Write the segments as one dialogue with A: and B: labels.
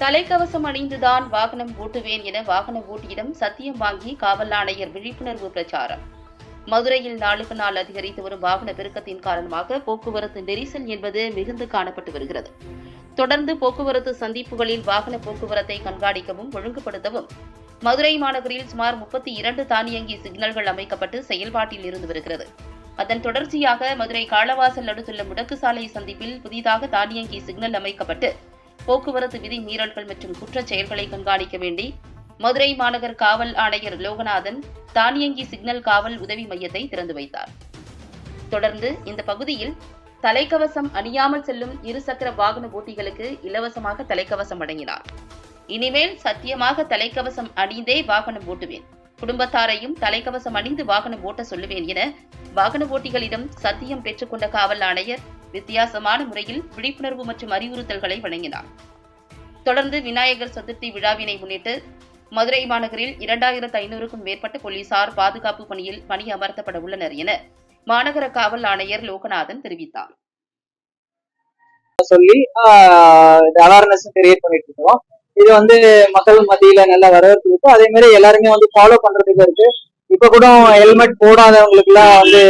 A: தலைக்கவசம் அணிந்துதான் வாகனம் ஓட்டுவேன் என வாகன ஓட்டியிடம் சத்தியம் வாங்கி காவல் ஆணையர் விழிப்புணர்வு பிரச்சாரம். மதுரையில் நாளுக்கு நாள் அதிகரித்து வரும் வாகன பெருக்கத்தின் காரணமாக போக்குவரத்து நெரிசல் என்பது மிகுந்து காணப்பட்டு வருகிறது. தொடர்ந்து போக்குவரத்து சந்திப்புகளில் வாகன போக்குவரத்தை கண்காணிக்கவும் ஒழுங்குபடுத்தவும் மதுரை மாநகரில் சுமார் முப்பத்தி இரண்டு தானியங்கி சிக்னல்கள் அமைக்கப்பட்டு செயல்பாட்டில் இருந்து வருகிறது. அதன் தொடர்ச்சியாக மதுரை காளவாசல் அடுத்துள்ள முடக்கு சாலை சந்திப்பில் புதிதாக தானியங்கி சிக்னல் அமைக்கப்பட்டு போக்குவரத்து விதி மீறல்கள் மற்றும் குற்றச் செயல்களை கண்காணிக்க வேண்டி மதுரை மாநகர் காவல் ஆணையர் லோகநாதன் தானியங்கி சிக்னல் காவல் உதவி மையத்தை திறந்து வைத்தார். தொடர்ந்து இந்த பகுதியில் தலைக்கவசம் அணியாமல் செல்லும் இருசக்கர வாகன போட்டிகளுக்கு இலவசமாக தலைக்கவசம் அடங்கினார் இனிமேல் சத்தியமாக தலைக்கவசம் அணிந்தே வாகனம் ஓட்டுவேன். குடும்பத்தாரையும் தலைக்கவசம் அணிந்து வாகனம் ஓட்ட சொல்லுவேன் என வாகன ஓட்டிகளிடம் சத்தியம் பெற்றுக்கொண்ட காவல் ஆணையர் வித்தியாசமான முறையில் விழிப்புணர்வு மற்றும் அறிவுறுத்தல்களை வழங்கினார். தொடர்ந்து விநாயகர் சதுர்த்தி விழாவினை முன்னிட்டு மதுரை மாநகரில் இரண்டாயிரத்து ஐநூறுக்கும் மேற்பட்ட போலீசார் பாதுகாப்பு பணியில் பணியமர்த்தப்பட உள்ளனர் என மாநகர காவல் ஆணையர் லோகநாதன் தெரிவித்தார்.
B: சொல்லி அவேர்னஸ் கிரியேட் பண்ணிட்டு இருக்கோம். இது வந்து மக்கள் மத்தியில நல்ல வரவேற்பு இருக்கு. அதே மாதிரி எல்லாருமே வந்து ஃபாலோ பண்றதுக்கு இருக்கு. இப்ப கூட ஹெல்மெட் போடாதவங்களுக்கு எல்லாம் வந்து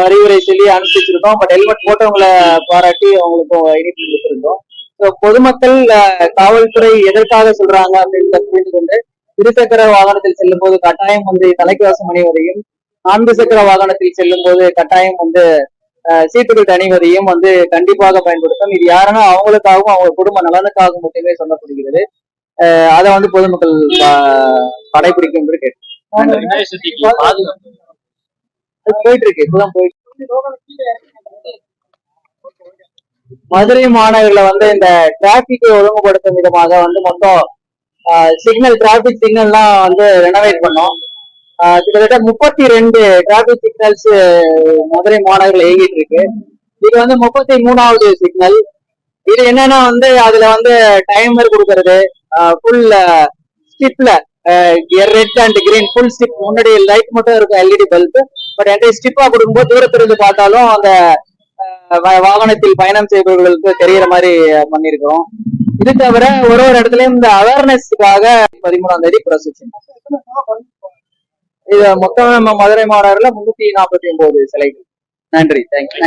B: அறிவுரை சொல்லி அனுப்பிச்சிருக்கோம் பட் ஹெல்மெட் போட்டவங்களை பாராட்டி அவங்களுக்கு இனிப்பு கொடுத்துருந்தோம். ஸோ பொதுமக்கள் காவல்துறை எதற்காக சொல்றாங்க அப்படின்னு புரிந்து கொண்டு இருசக்கர வாகனத்தில் செல்லும் போது கட்டாயம் வந்து தலைக்கவசம் அணிவதையும் நான்கு சக்கர வாகனத்தில் செல்லும் போது கட்டாயம் வந்து ஆஹ், சீட்டுகள் அணிவதையும் வந்து கண்டிப்பாக பயன்படுத்தும். இது யாருன்னா அவங்களுக்காகவும் அவங்க குடும்ப நலனுக்காகவும் மட்டுமே சொல்லப்படுகிறது. ஆஹ், அதை வந்து பொதுமக்கள் கடைபிடிக்கும் என்று கேட்டு போயிட்டு இருக்கு இப்பதான் போயிட்டு. மதுரை மாநகர்ல வந்து இந்த டிராபிக்கை ஒழுங்குபடுத்தும் விதமாக வந்து மொத்தம் சிக்னல் டிராபிக் சிக்னல்லாம் வந்து ரெனோவேட் பண்ணோம். கிட்டத்தட்ட முப்பத்தி ரெண்டு டிராபிக் சிக்னல்ஸ் மதுரை மாநகர்ல இயங்கிட்டு இருக்கு இது வந்து முப்பத்தி மூணாவது சிக்னல் இது என்னன்னா வந்து அதுல வந்து டைமர் கொடுக்கறது full ஸ்டிப்ல red and green full strip முன்னாடி லைட் மட்டும் இருக்கும் எல்இடி பல்ப் பட் என்கிட்ட ஸ்டிப்பா கொடுக்கும்போது தூரத்திலிருந்து பார்த்தாலும் அந்த uh, வாகனத்தில் பயணம் செய்பவர்களுக்கு தெரியற மாதிரி பண்ணியிருக்கிறோம். இது தவிர ஒரு ஒரு இடத்துலயும் இந்த அவேர்னஸ்க்காக பதிமூணாம் தேதி ப்ரொசெஷன் இது மொத்தம் நம்ம மதுரை மாநகரில் முன்னூத்தி நாற்பத்தி ஒன்பது சிலைகள். நன்றி. தேங்க்யூ